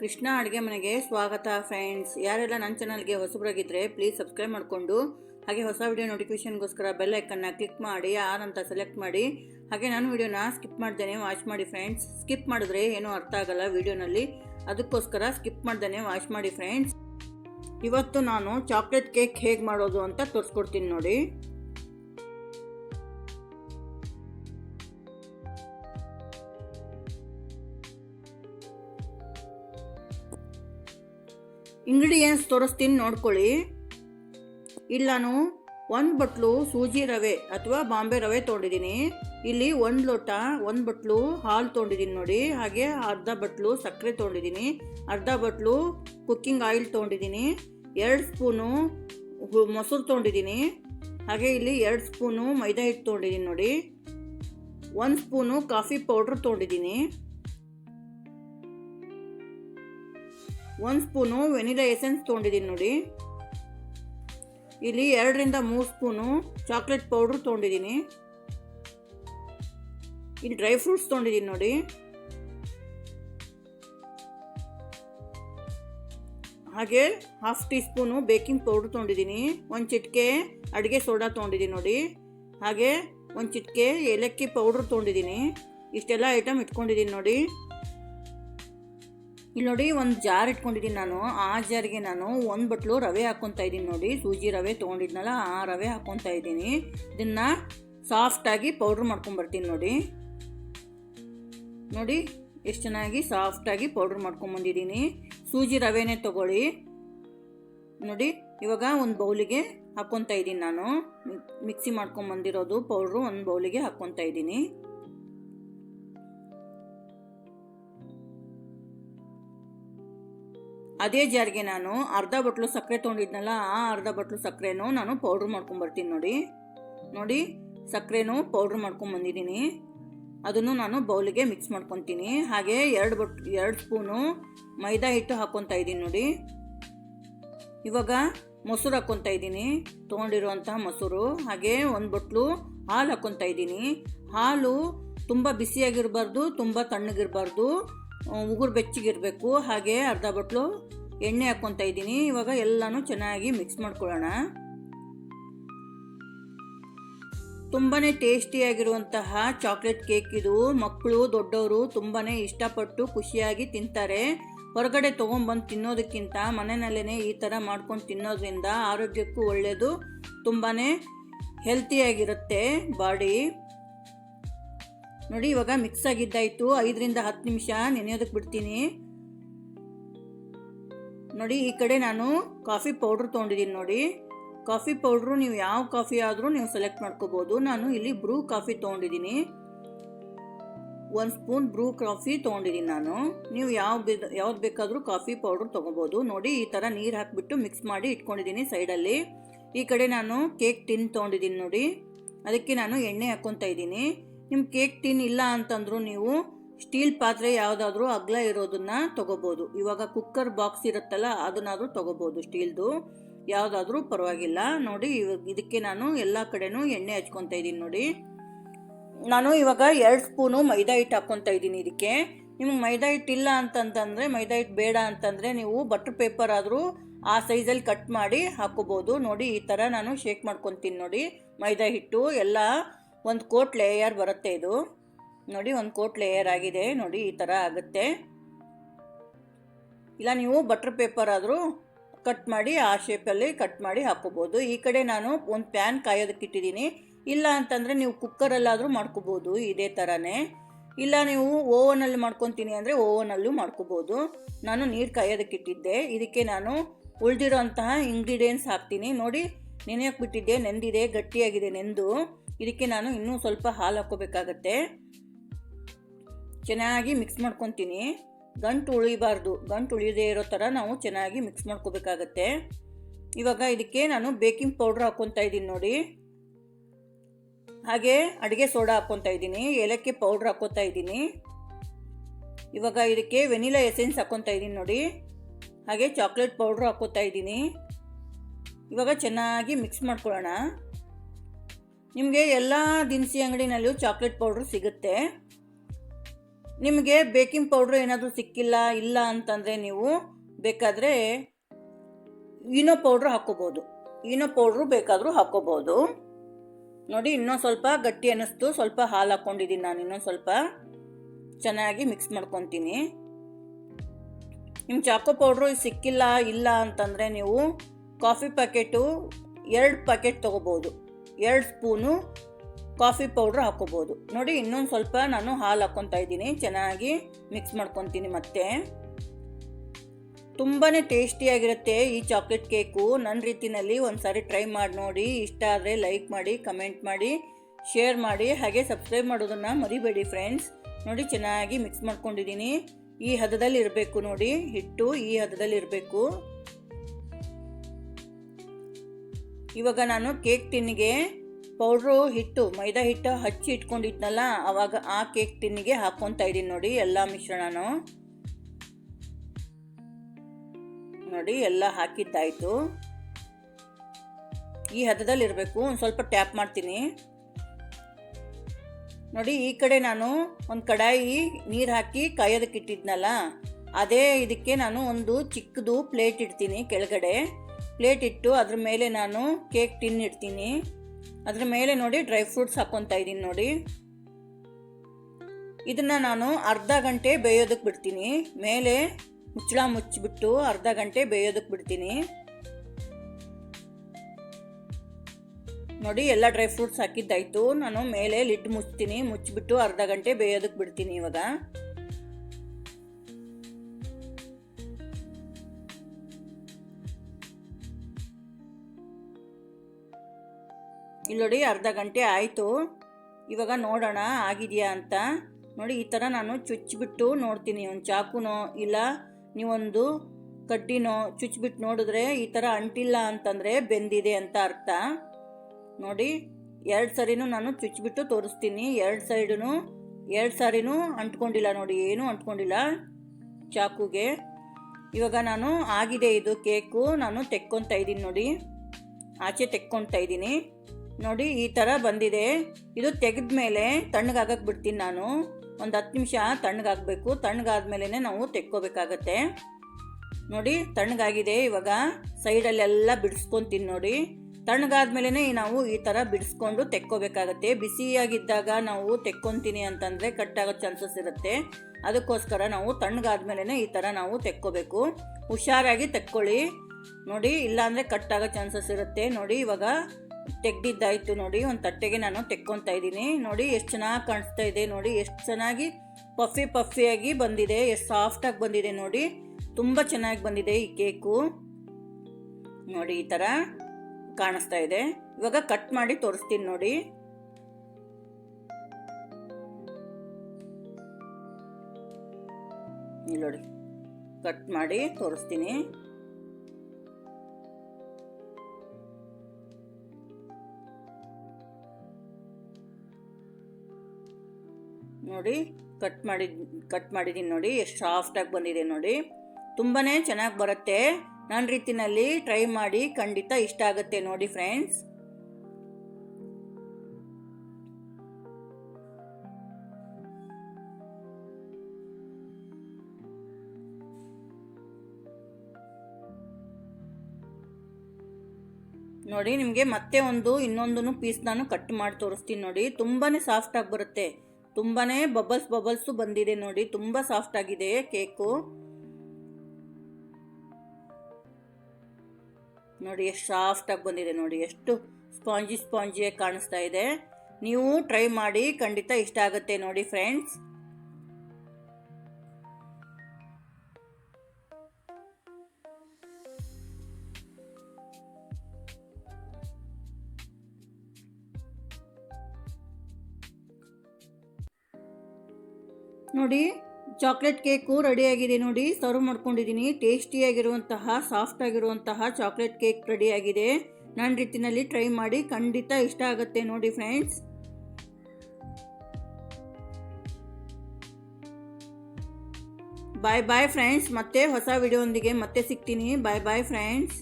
ಕೃಷ್ಣ ಅಡುಗೆ ಮನೆಗೆ ಸ್ವಾಗತ ಫ್ರೆಂಡ್ಸ್ ಯಾರೆಲ್ಲ ನನ್ನ ಚಾನಲ್ಗೆ ಹೊಸಬರಾಗಿದ್ದರೆ ಪ್ಲೀಸ್ ಸಬ್ಸ್ಕ್ರೈಬ್ ಮಾಡಿಕೊಂಡು, ಹಾಗೆ ಹೊಸ ವಿಡಿಯೋ ನೋಟಿಫಿಕೇಷನ್ಗೋಸ್ಕರ ಬೆಲ್ ಐಕನ್ನ ಕ್ಲಿಕ್ ಮಾಡಿ ಆರ್ ಅಂತ ಸೆಲೆಕ್ಟ್ ಮಾಡಿ. ಹಾಗೆ ನಾನು ವಿಡಿಯೋನ ಸ್ಕಿಪ್ ಮಾಡ್ದೇನೆ ವಾಚ್ ಮಾಡಿ ಫ್ರೆಂಡ್ಸ್ ಸ್ಕಿಪ್ ಮಾಡಿದ್ರೆ ಏನೂ ಅರ್ಥ ಆಗಲ್ಲ ವಿಡಿಯೋನಲ್ಲಿ ಅದಕ್ಕೋಸ್ಕರ ಸ್ಕಿಪ್ ಮಾಡ್ದೇನೆ ವಾಚ್ ಮಾಡಿ ಫ್ರೆಂಡ್ಸ್ ಇವತ್ತು ನಾನು ಚಾಕ್ಲೇಟ್ ಕೇಕ್ ಹೇಗೆ ಮಾಡೋದು ಅಂತ ತೋರಿಸ್ಕೊಡ್ತೀನಿ ನೋಡಿ. ಇಂಗ್ರೀಡಿಯೆಂಟ್ಸ್ ತೋರಿಸ್ತೀನಿ ನೋಡ್ಕೊಳ್ಳಿ. ಇಲ್ಲಿ ನಾನು ಒಂದು ಬಟ್ಲು ಸೂಜಿ ರವೆ ಅಥವಾ ಬಾಂಬೆ ರವೆ ತೊಗೊಂಡಿದ್ದೀನಿ. ಇಲ್ಲಿ ಒಂದು ಲೋಟ, ಒಂದು ಬಟ್ಲು ಹಾಲು ತೊಗೊಂಡಿದ್ದೀನಿ ನೋಡಿ. ಹಾಗೆ ಅರ್ಧ ಬಟ್ಲು ಸಕ್ಕರೆ ತೊಗೊಂಡಿದ್ದೀನಿ. ಅರ್ಧ ಬಟ್ಲು ಕುಕ್ಕಿಂಗ್ ಆಯಿಲ್ ತೊಗೊಂಡಿದ್ದೀನಿ. ಎರಡು ಸ್ಪೂನು ಮೊಸರು ತೊಗೊಂಡಿದ್ದೀನಿ. ಹಾಗೆ ಇಲ್ಲಿ ಎರಡು ಸ್ಪೂನು ಮೈದಾ ಹಿಟ್ಟು ತೊಗೊಂಡಿದ್ದೀನಿ ನೋಡಿ. ಒಂದು ಸ್ಪೂನು ಕಾಫಿ ಪೌಡ್ರ್ ತೊಗೊಂಡಿದ್ದೀನಿ. ಒಂದು ಸ್ಪೂನು ವೆನಿಲಾ ಎಸೆನ್ಸ್ ತೊಗೊಂಡಿದ್ದೀನಿ ನೋಡಿ. ಇಲ್ಲಿ ಎರಡರಿಂದ ಮೂರು ಸ್ಪೂನು ಚಾಕ್ಲೇಟ್ ಪೌಡ್ರ್ ತೊಗೊಂಡಿದ್ದೀನಿ. ಇಲ್ಲಿ ಡ್ರೈ ಫ್ರೂಟ್ಸ್ ತೊಗೊಂಡಿದ್ದೀನಿ ನೋಡಿ. ಹಾಗೆ half teaspoon baking powder ತೊಗೊಂಡಿದ್ದೀನಿ. ಒಂದು ಚಿಟಿಕೆ ಅಡುಗೆ ಸೋಡಾ ತೊಗೊಂಡಿದ್ದೀನಿ ನೋಡಿ. ಹಾಗೆ ಒಂದು ಚಿಟಿಕೆ ಏಲಕ್ಕಿ ಪೌಡ್ರ್ ತೊಗೊಂಡಿದ್ದೀನಿ. ಇಷ್ಟೆಲ್ಲ ಐಟಮ್ ಇಟ್ಕೊಂಡಿದ್ದೀನಿ ನೋಡಿ. ಇಲ್ಲಿ ನೋಡಿ ಒಂದು ಜಾರ್ ಇಟ್ಕೊಂಡಿದ್ದೀನಿ ನಾನು. ಆ ಜಾರಿಗೆ ನಾನು ಒಂದು ಬಟ್ಲು ರವೆ ಹಾಕ್ಕೊತಾ ಇದ್ದೀನಿ ನೋಡಿ. ಸೂಜಿ ರವೆ ತೊಗೊಂಡಿದ್ನಲ್ಲ, ಆ ರವೆ ಹಾಕ್ಕೊತಾ ಇದ್ದೀನಿ. ಇದನ್ನು ಸಾಫ್ಟಾಗಿ ಪೌಡ್ರ್ ಮಾಡ್ಕೊಂಬರ್ತೀನಿ ನೋಡಿ. ನೋಡಿ, ಎಷ್ಟು ಚೆನ್ನಾಗಿ ಸಾಫ್ಟಾಗಿ ಪೌಡ್ರ್ ಮಾಡ್ಕೊಂಬಂದಿದ್ದೀನಿ ಸೂಜಿ ರವೆನೇ ತೊಗೊಳ್ಳಿ. ನೋಡಿ, ಇವಾಗ ಒಂದು ಬೌಲಿಗೆ ಹಾಕ್ಕೊತಾ ಇದ್ದೀನಿ ನಾನು. ಮಿಕ್ಸಿ ಮಾಡ್ಕೊಂಬಂದಿರೋದು ಪೌಡ್ರು ಒಂದು ಬೌಲಿಗೆ ಹಾಕ್ಕೊತಾ ಇದ್ದೀನಿ. ಅದೇ ಜಾರಿಗೆ ನಾನು ಅರ್ಧ ಬಟ್ಲು ಸಕ್ಕರೆ ತೊಗೊಂಡಿದ್ನಲ್ಲ, ಆ ಅರ್ಧ ಬಟ್ಲು ಸಕ್ಕರೆನೂ ನಾನು ಪೌಡ್ರ್ ಮಾಡ್ಕೊಂಬರ್ತೀನಿ ನೋಡಿ. ನೋಡಿ, ಸಕ್ಕರೆನೂ ಪೌಡ್ರ್ ಮಾಡ್ಕೊಂಬಂದಿದ್ದೀನಿ ಅದನ್ನು ನಾನು ಬೌಲಿಗೆ ಮಿಕ್ಸ್ ಮಾಡ್ಕೊತೀನಿ. ಹಾಗೆ ಎರಡು ಬಟ್, ಎರಡು ಸ್ಪೂನು ಮೈದಾ ಹಿಟ್ಟು ಹಾಕ್ಕೊತಾ ಇದ್ದೀನಿ ನೋಡಿ. ಇವಾಗ ಮೊಸರು ಹಾಕ್ಕೊತಾ ಇದ್ದೀನಿ. ತೊಗೊಂಡಿರುವಂತಹ ಮೊಸರು, ಹಾಗೆ ಒಂದು ಬಟ್ಲು ಹಾಲು ಹಾಕ್ಕೊತಾ ಇದ್ದೀನಿ. ಹಾಲು ತುಂಬ ಬಿಸಿಯಾಗಿರಬಾರ್ದು, ತುಂಬ ತಣ್ಣಗಿರಬಾರ್ದು, ಉಗುರು ಬೆಚ್ಚಗಿರಬೇಕು. ಹಾಗೆ ಅರ್ಧ ಬಟ್ಲು ಎಣ್ಣೆ ಹಾಕ್ಕೊತಾ ಇದ್ದೀನಿ. ಇವಾಗ ಎಲ್ಲನೂ ಚೆನ್ನಾಗಿ ಮಿಕ್ಸ್ ಮಾಡ್ಕೊಳ್ಳೋಣ. ತುಂಬಾ ಟೇಸ್ಟಿಯಾಗಿರುವಂತಹ ಚಾಕ್ಲೇಟ್ ಕೇಕ್ ಇದು. ಮಕ್ಕಳು, ದೊಡ್ಡವರು ತುಂಬಾ ಇಷ್ಟಪಟ್ಟು ಖುಷಿಯಾಗಿ ತಿಂತಾರೆ. ಹೊರಗಡೆ ತೊಗೊಂಬಂದು ತಿನ್ನೋದಕ್ಕಿಂತ ಮನೆಯಲ್ಲೇ ಈ ಥರ ಮಾಡ್ಕೊಂಡು ತಿನ್ನೋದ್ರಿಂದ ಆರೋಗ್ಯಕ್ಕೂ ಒಳ್ಳೆಯದು ತುಂಬಾ ಹೆಲ್ತಿಯಾಗಿರುತ್ತೆ ಬಾಡಿ ನೋಡಿ ಇವಾಗ ಮಿಕ್ಸ್ ಆಗಿದ್ದಾಯಿತು. ಐದರಿಂದ ಹತ್ತು ನಿಮಿಷ ನೆನೆಯೋದಕ್ಕೆ ಬಿಡ್ತೀನಿ. ನೋಡಿ, ಈ ಕಡೆ ನಾನು ಕಾಫಿ ಪೌಡ್ರ್ ತೊಗೊಂಡಿದ್ದೀನಿ ನೋಡಿ. ಕಾಫಿ ಪೌಡ್ರು ನೀವು ಯಾವ ಕಾಫಿ ಆದರೂ ನೀವು ಸೆಲೆಕ್ಟ್ ಮಾಡ್ಕೋಬೋದು. ನಾನು ಇಲ್ಲಿ ಬ್ರೂ ಕಾಫಿ ತೊಗೊಂಡಿದ್ದೀನಿ. ಒಂದು ಸ್ಪೂನ್ ಬ್ರೂ ಕಾಫಿ ತೊಗೊಂಡಿದ್ದೀನಿ ನಾನು. ನೀವು ಯಾವ ಯಾವ್ದು ಬೇಕಾದರೂ ಕಾಫಿ ಪೌಡ್ರ್ ತೊಗೋಬೋದು. ನೋಡಿ, ಈ ಥರ ನೀರು ಹಾಕಿಬಿಟ್ಟು ಮಿಕ್ಸ್ ಮಾಡಿ ಇಟ್ಕೊಂಡಿದ್ದೀನಿ ಸೈಡಲ್ಲಿ. ಈ ಕಡೆ ನಾನು ಕೇಕ್ ಟಿನ್ ತೊಗೊಂಡಿದ್ದೀನಿ ನೋಡಿ. ಅದಕ್ಕೆ ನಾನು ಎಣ್ಣೆ ಹಾಕ್ಕೊತಾ ಇದ್ದೀನಿ. ನಿಮ್ಮ ಕೇಕ್ ಟಿನ್ ಇಲ್ಲ ಅಂತಂದರೂ ನೀವು ಸ್ಟೀಲ್ ಪಾತ್ರೆ ಯಾವುದಾದ್ರೂ ಅಗ್ಲ ಇರೋದನ್ನ ತಗೋಬೋದು. ಇವಾಗ ಕುಕ್ಕರ್ ಬಾಕ್ಸ್ ಇರುತ್ತಲ್ಲ, ಅದನ್ನಾದರೂ ತಗೋಬೋದು ಸ್ಟೀಲ್ದು. ಯಾವುದಾದ್ರೂ ಪರವಾಗಿಲ್ಲ. ನೋಡಿ ಇವಾಗ ಇದಕ್ಕೆ ನಾನು ಎಲ್ಲ ಕಡೆನೂ ಎಣ್ಣೆ ಹಚ್ಕೊತಾ ಇದ್ದೀನಿ ನೋಡಿ. ನಾನು ಇವಾಗ ಎರಡು ಸ್ಪೂನು ಮೈದಾ ಹಿಟ್ಟು ಹಾಕ್ಕೊತಾ ಇದ್ದೀನಿ ಇದಕ್ಕೆ. ನಿಮಗೆ ಮೈದಾ ಹಿಟ್ಟು ಇಲ್ಲ ಅಂತಂತಂದರೆ, ಮೈದಾ ಹಿಟ್ಟು ಬೇಡ ಅಂತಂದರೆ ನೀವು ಬಟರ್ ಪೇಪರ್ ಆದರೂ ಆ ಸೈಜಲ್ಲಿ ಕಟ್ ಮಾಡಿ ಹಾಕೋಬೋದು. ನೋಡಿ, ಈ ಥರ ನಾನು ಶೇಕ್ ಮಾಡ್ಕೊತೀನಿ ನೋಡಿ. ಮೈದಾ ಹಿಟ್ಟು ಎಲ್ಲ ಒಂದು ಕೋಟ್ ಲೇಯರ್ ಬರುತ್ತೆ ಇದು. ನೋಡಿ, ಒಂದು ಕೋಟ್ ಲೇಯರ್ ಆಗಿದೆ. ನೋಡಿ, ಈ ಥರ ಆಗುತ್ತೆ. ಇಲ್ಲ, ನೀವು ಬಟರ್ ಪೇಪರ್ ಆದರೂ ಕಟ್ ಮಾಡಿ, ಆ ಶೇಪಲ್ಲಿ ಕಟ್ ಮಾಡಿ ಹಾಕೋಬೋದು. ಈ ಕಡೆ ನಾನು ಒಂದು ಪ್ಯಾನ್ ಕಾಯೋದಕ್ಕೆ ಇಟ್ಟಿದ್ದೀನಿ. ಇಲ್ಲ ಅಂತಂದರೆ ನೀವು ಕುಕ್ಕರಲ್ಲಾದರೂ ಮಾಡ್ಕೋಬೋದು, ಇದೇ ಥರನೇ ಇಲ್ಲ, ನೀವು ಓವನಲ್ಲಿ ಮಾಡ್ಕೊತೀನಿ ಅಂದರೆ ಓವನಲ್ಲೂ ಮಾಡ್ಕೋಬೋದು. ನಾನು ನೀರು ಕಾಯೋದಕ್ಕೆ ಇಟ್ಟಿದ್ದೆ. ಇದಕ್ಕೆ ನಾನು ಉಳಿದಿರೋಂತಹ ಇಂಗ್ರೀಡಿಯೆಂಟ್ಸ್ ಹಾಕ್ತೀನಿ. ನೋಡಿ, ನೆನೆಯೋಕೆ ಬಿಟ್ಟಿದ್ದೆ, ನೆಂದಿದೆ, ಗಟ್ಟಿಯಾಗಿದೆ, ನೆಂದು. ಇದಕ್ಕೆ ನಾನು ಇನ್ನೂ ಸ್ವಲ್ಪ ಹಾಲು ಹಾಕ್ಕೋಬೇಕಾಗತ್ತೆ ಚೆನ್ನಾಗಿ ಮಿಕ್ಸ್ ಮಾಡ್ಕೊತೀನಿ. ಗಂಟು ಉಳಿಬಾರ್ದು. ಗಂಟು ಉಳಿಯದೇ ಇರೋ ಥರ ನಾವು ಚೆನ್ನಾಗಿ ಮಿಕ್ಸ್ ಮಾಡ್ಕೋಬೇಕಾಗತ್ತೆ. ಇವಾಗ ಇದಕ್ಕೆ ನಾನು ಬೇಕಿಂಗ್ ಪೌಡ್ರ್ ಹಾಕ್ಕೊತಾ ಇದ್ದೀನಿ ನೋಡಿ. ಹಾಗೆ ಅಡುಗೆ ಸೋಡಾ ಹಾಕ್ಕೊತಾ ಇದ್ದೀನಿ. ಏಲಕ್ಕಿ ಪೌಡ್ರ್ ಹಾಕ್ಕೊತಾ ಇದ್ದೀನಿ. ಇವಾಗ ಇದಕ್ಕೆ ವೆನಿಲಾ ಎಸೆನ್ಸ್ ಹಾಕ್ಕೊತಾ ಇದ್ದೀನಿ ನೋಡಿ. ಹಾಗೆ ಚಾಕ್ಲೇಟ್ ಪೌಡ್ರ್ ಹಾಕ್ಕೊತಾ ಇದ್ದೀನಿ. ಇವಾಗ ಚೆನ್ನಾಗಿ ಮಿಕ್ಸ್ ಮಾಡ್ಕೊಳ್ಳೋಣ. ನಿಮಗೆ ಎಲ್ಲ ದಿನಸಿ ಅಂಗಡಿನಲ್ಲೂ ಚಾಕ್ಲೇಟ್ ಪೌಡ್ರ್ ಸಿಗುತ್ತೆ. ನಿಮಗೆ ಬೇಕಿಂಗ್ ಪೌಡ್ರ್ ಏನಾದರೂ ಸಿಕ್ಕಿಲ್ಲ, ಇಲ್ಲ ಅಂತಂದರೆ ನೀವು ಬೇಕಾದರೆ ಇನೋ ಪೌಡ್ರ್ ಹಾಕ್ಕೋಬೋದು. ಇನೋ ಪೌಡ್ರು ಬೇಕಾದರೂ ಹಾಕ್ಕೋಬೋದು. ನೋಡಿ, ಇನ್ನೊಂದು ಸ್ವಲ್ಪ ಗಟ್ಟಿ ಅನ್ನಿಸ್ತು. ಸ್ವಲ್ಪ ಹಾಲು ಹಾಕ್ಕೊಂಡಿದ್ದೀನಿ ನಾನು, ಇನ್ನೊಂದು ಸ್ವಲ್ಪ ಚೆನ್ನಾಗಿ ಮಿಕ್ಸ್ ಮಾಡ್ಕೊತೀನಿ. ನಿಮ್ಮ ಚಾಕೋ ಪೌಡ್ರು ಸಿಕ್ಕಿಲ್ಲ, ಇಲ್ಲ ಅಂತಂದರೆ ನೀವು ಕಾಫಿ ಪ್ಯಾಕೆಟು ಎರಡು ಪ್ಯಾಕೆಟ್ ತೊಗೋಬೋದು. ಎರಡು ಸ್ಪೂನು ಕಾಫಿ ಪೌಡ್ರ್ ಹಾಕೋಬೋದು. ನೋಡಿ, ಇನ್ನೊಂದು ಸ್ವಲ್ಪ ನಾನು ಹಾಲು ಹಾಕ್ಕೊತಾ ಇದ್ದೀನಿ. ಚೆನ್ನಾಗಿ ಮಿಕ್ಸ್ ಮಾಡ್ಕೊತೀನಿ ಮತ್ತೆ. ತುಂಬಾ ಟೇಸ್ಟಿಯಾಗಿರುತ್ತೆ ಈ ಚಾಕ್ಲೇಟ್ ಕೇಕು ನನ್ನ ರೀತಿಯಲ್ಲಿ ಒಂದು ಸಾರಿ ಟ್ರೈ ಮಾಡಿ ನೋಡಿ. ಇಷ್ಟ ಆದರೆ ಲೈಕ್ ಮಾಡಿ ಕಮೆಂಟ್ ಮಾಡಿ ಶೇರ್ ಮಾಡಿ. ಹಾಗೆ ಸಬ್ಸ್ಕ್ರೈಬ್ ಮಾಡೋದನ್ನು ಮರಿಬೇಡಿ ಫ್ರೆಂಡ್ಸ್ ನೋಡಿ, ಚೆನ್ನಾಗಿ ಮಿಕ್ಸ್ ಮಾಡ್ಕೊಂಡಿದ್ದೀನಿ. ಈ ಹದದಲ್ಲಿ ಇರಬೇಕು ನೋಡಿ. ಹಿಟ್ಟು ಈ ಹದದಲ್ಲಿ ಇರಬೇಕು. ಇವಾಗ ನಾನು ಕೇಕ್ ಟಿನ್ನಿಗೆ ಪೌಡ್ರು, ಹಿಟ್ಟು, ಮೈದಾ ಹಿಟ್ಟು ಹಚ್ಚಿ ಇಟ್ಕೊಂಡಿದ್ನಲ್ಲ, ಅವಾಗ ಆ ಕೇಕ್ ಟಿನ್ನಿಗೆ ಹಾಕ್ಕೊತಾ ಇದ್ದೀನಿ ನೋಡಿ ಎಲ್ಲ ಮಿಶ್ರಣನು. ನೋಡಿ ಎಲ್ಲ ಹಾಕಿದ್ದಾಯಿತು. ಈ ಹದದಲ್ಲಿ ಇರಬೇಕು ಒಂದು ಸ್ವಲ್ಪ ಟ್ಯಾಪ್ ಮಾಡ್ತೀನಿ. ನೋಡಿ ಈ ಕಡೆ ನಾನು ಒಂದು ಕಡಾಯಿ ನೀರು ಹಾಕಿ ಕಾಯೋದಕ್ಕೆ ಇಟ್ಟಿದ್ನಲ್ಲ, ಅದೇ ಇದಕ್ಕೆ ನಾನು ಒಂದು ಚಿಕ್ಕದು ಪ್ಲೇಟ್ ಇಡ್ತೀನಿ ಕೆಳಗಡೆ. ಪ್ಲೇಟ್ ಇಟ್ಟು ಅದ್ರ ಮೇಲೆ ನಾನು ಕೇಕ್ ಟಿನ್ ಇಡ್ತೀನಿ. ಅದ್ರ ಮೇಲೆ ನೋಡಿ ಡ್ರೈ ಫ್ರೂಟ್ಸ್ ಹಾಕ್ಕೊತಾ ಇದ್ದೀನಿ ನೋಡಿ. ಇದನ್ನು ನಾನು ಅರ್ಧ ಗಂಟೆ ಬೇಯೋದಕ್ಕೆ ಬಿಡ್ತೀನಿ. ಮೇಲೆ ಮುಚ್ಚಳ ಮುಚ್ಚಿಬಿಟ್ಟು ಅರ್ಧ ಗಂಟೆ ಬೇಯೋದಕ್ಕೆ ಬಿಡ್ತೀನಿ. ನೋಡಿ ಎಲ್ಲ ಡ್ರೈ ಫ್ರೂಟ್ಸ್ ಹಾಕಿದ್ದಾಯ್ತು. ನಾನು ಮೇಲೆ ಲಿಡ್ ಮುಚ್ತೀನಿ. ಮುಚ್ಚಿಬಿಟ್ಟು ಅರ್ಧ ಗಂಟೆ ಬೇಯೋದಕ್ಕೆ ಬಿಡ್ತೀನಿ ಇವಾಗ. ಇಲ್ಲಿ ಅರ್ಧ ಗಂಟೆ ಆಯಿತು. ಇವಾಗ ನೋಡೋಣ ಆಗಿದೆಯಾ ಅಂತ. ನೋಡಿ, ಈ ಥರ ನಾನು ಚುಚ್ಚಿಬಿಟ್ಟು ನೋಡ್ತೀನಿ. ಒಂದು ಚಾಕುನೋ ಇಲ್ಲ, ನೀವೊಂದು ಕಡ್ಡಿನೋ ಚುಚ್ಚಿಬಿಟ್ಟು ನೋಡಿದ್ರೆ ಈ ಥರ ಅಂಟಿಲ್ಲ ಅಂತಂದರೆ ಬೆಂದಿದೆ ಅಂತ ಅರ್ಥ. ನೋಡಿ, ಎರಡು ಸರಿನೂ ನಾನು ಚುಚ್ಚಿಬಿಟ್ಟು ತೋರಿಸ್ತೀನಿ. ಎರಡು ಸೈಡೂ ಎರಡು ಸಾರಿನೂ ಅಂಟ್ಕೊಂಡಿಲ್ಲ ನೋಡಿ, ಏನೂ ಅಂಟ್ಕೊಂಡಿಲ್ಲ ಚಾಕುಗೆ. ಇವಾಗ ನಾನು ಆಗಿದೆ ಇದು ಕೇಕು. ನಾನು ತೆಕ್ಕೊತಾ ಇದ್ದೀನಿ ನೋಡಿ. ಆಚೆ ತೆಕ್ಕೊತಾ ಇದ್ದೀನಿ. ನೋಡಿ, ಈ ಥರ ಬಂದಿದೆ. ಇದು ತೆಗೆದ ಮೇಲೆ ತಣ್ಣಗಾಗಕ್ಕೆ ಬಿಡ್ತೀನಿ ನಾನು. ಒಂದು ಹತ್ತು ನಿಮಿಷ ತಣ್ಣಗಾಗಬೇಕು ತಣ್ಣಗಾದ್ಮೇಲೆ ನಾವು ತೆಕ್ಕೋಬೇಕಾಗತ್ತೆ. ನೋಡಿ ತಣ್ಣಗಾಗಿದೆ ಇವಾಗ. ಸೈಡಲ್ಲೆಲ್ಲ ಬಿಡಿಸ್ಕೊತೀನಿ ನೋಡಿ. ತಣ್ಣಗಾದ್ಮೇಲೆ ನಾವು ಈ ಥರ ಬಿಡಿಸ್ಕೊಂಡು ತೆಕ್ಕೋಬೇಕಾಗತ್ತೆ. ಬಿಸಿಯಾಗಿದ್ದಾಗ ನಾವು ತೆಕ್ಕೊತೀನಿ ಅಂತಂದರೆ ಕಟ್ಟಾಗೋ ಚಾನ್ಸಸ್ ಇರುತ್ತೆ. ಅದಕ್ಕೋಸ್ಕರ ನಾವು ತಣ್ಣಗಾದ್ಮೇಲೆ ಈ ಥರ ನಾವು ತೆಕ್ಕೋಬೇಕು. ಹುಷಾರಾಗಿ ತೆಕ್ಕೊಳ್ಳಿ. ನೋಡಿ, ಇಲ್ಲಾಂದರೆ ಕಟ್ಟಾಗೋ ಚಾನ್ಸಸ್ ಇರುತ್ತೆ. ನೋಡಿ, ಇವಾಗ ತೆಗ್ದಿದ್ದಾಯ್ತು ನೋಡಿ, ಒಂದು ತಟ್ಟೆಗೆ ನಾನು ತೆಕ್ಕೊತಾ ಇದ್ದೀನಿ. ನೋಡಿ, ಎಷ್ಟು ಚೆನ್ನಾಗಿ ಕಾಣಿಸ್ತಾ ಇದೆ ನೋಡಿ, ಎಷ್ಟು ಚೆನ್ನಾಗಿ ಪಫಿ ಪಫಿಯಾಗಿ ಬಂದಿದೆ, ಎಷ್ಟು ಸಾಫ್ಟಾಗಿ ಬಂದಿದೆ ನೋಡಿ. ತುಂಬ ಚೆನ್ನಾಗಿ ಬಂದಿದೆ ಈ ಕೇಕು. ನೋಡಿ, ಈ ಥರ ಕಾಣಿಸ್ತಾ ಇದೆ. ಇವಾಗ ಕಟ್ ಮಾಡಿ ತೋರಿಸ್ತೀನಿ ನೋಡಿ. ಇಲ್ಲಿ ನೋಡಿ, ಕಟ್ ಮಾಡಿ ತೋರಿಸ್ತೀನಿ. ನೋಡಿ ಕಟ್ ಮಾಡಿ ಕಟ್ ಮಾಡಿದ್ದೀನಿ ನೋಡಿ, ಎಷ್ಟು ಸಾಫ್ಟಾಗಿ ಬಂದಿದೆ ನೋಡಿ. ತುಂಬಾ ಚೆನ್ನಾಗಿ ಬರುತ್ತೆ. ನನ್ನ ರೀತಿನಲ್ಲಿ ಟ್ರೈ ಮಾಡಿ ಖಂಡಿತ ಇಷ್ಟ ಆಗುತ್ತೆ ನೋಡಿ ಫ್ರೆಂಡ್ಸ್ ನೋಡಿ, ನಿಮಗೆ ಮತ್ತೆ ಒಂದು ಇನ್ನೊಂದು ಪೀಸ್ ನಾನು ಕಟ್ ಮಾಡಿ ತೋರಿಸ್ತೀನಿ ನೋಡಿ. ತುಂಬಾ ಸಾಫ್ಟಾಗಿ ಬರುತ್ತೆ. ತುಂಬಾ ಬಬಲ್ಸ್ ಬಬಲ್ಸು ಬಂದಿದೆ ನೋಡಿ. ತುಂಬ ಸಾಫ್ಟ್ ಆಗಿದೆ ಕೇಕು. ನೋಡಿ, ಎಷ್ಟು ಸಾಫ್ಟಾಗಿ ಬಂದಿದೆ ನೋಡಿ. ಎಷ್ಟು ಸ್ಪಾಂಜಿ ಸ್ಪಾಂಜಿಯಾಗಿ ಕಾಣಿಸ್ತಾ ಇದೆ. ನೀವು ಟ್ರೈ ಮಾಡಿ ಖಂಡಿತ ಇಷ್ಟ ಆಗುತ್ತೆ ನೋಡಿ ಫ್ರೆಂಡ್ಸ್ ನೋಡಿ ಚಾಕ್ಲೇಟ್ ಕೇಕು ರೆಡಿಯಾಗಿದೆ ನೋಡಿ. ಸರ್ವ್ ಮಾಡ್ಕೊಂಡಿದ್ದೀನಿ ಟೇಸ್ಟಿಯಾಗಿರುವಂತಹ ಸಾಫ್ಟ್ ಆಗಿರುವಂತಹ ಚಾಕ್ಲೇಟ್ ಕೇಕ್ ರೆಡಿಯಾಗಿದೆ ನನ್ನ ರೀತಿಯಲ್ಲಿ ಟ್ರೈ ಮಾಡಿ ಖಂಡಿತ ಇಷ್ಟ ಆಗುತ್ತೆ ನೋಡಿ ಫ್ರೆಂಡ್ಸ್ ಬಾಯ್ ಬಾಯ್ ಫ್ರೆಂಡ್ಸ್ ಮತ್ತೆ ಹೊಸ ವಿಡಿಯೋಂದಿಗೆ ಮತ್ತೆ ಸಿಗ್ತೀನಿ. ಬಾಯ್ ಬಾಯ್ ಫ್ರೆಂಡ್ಸ್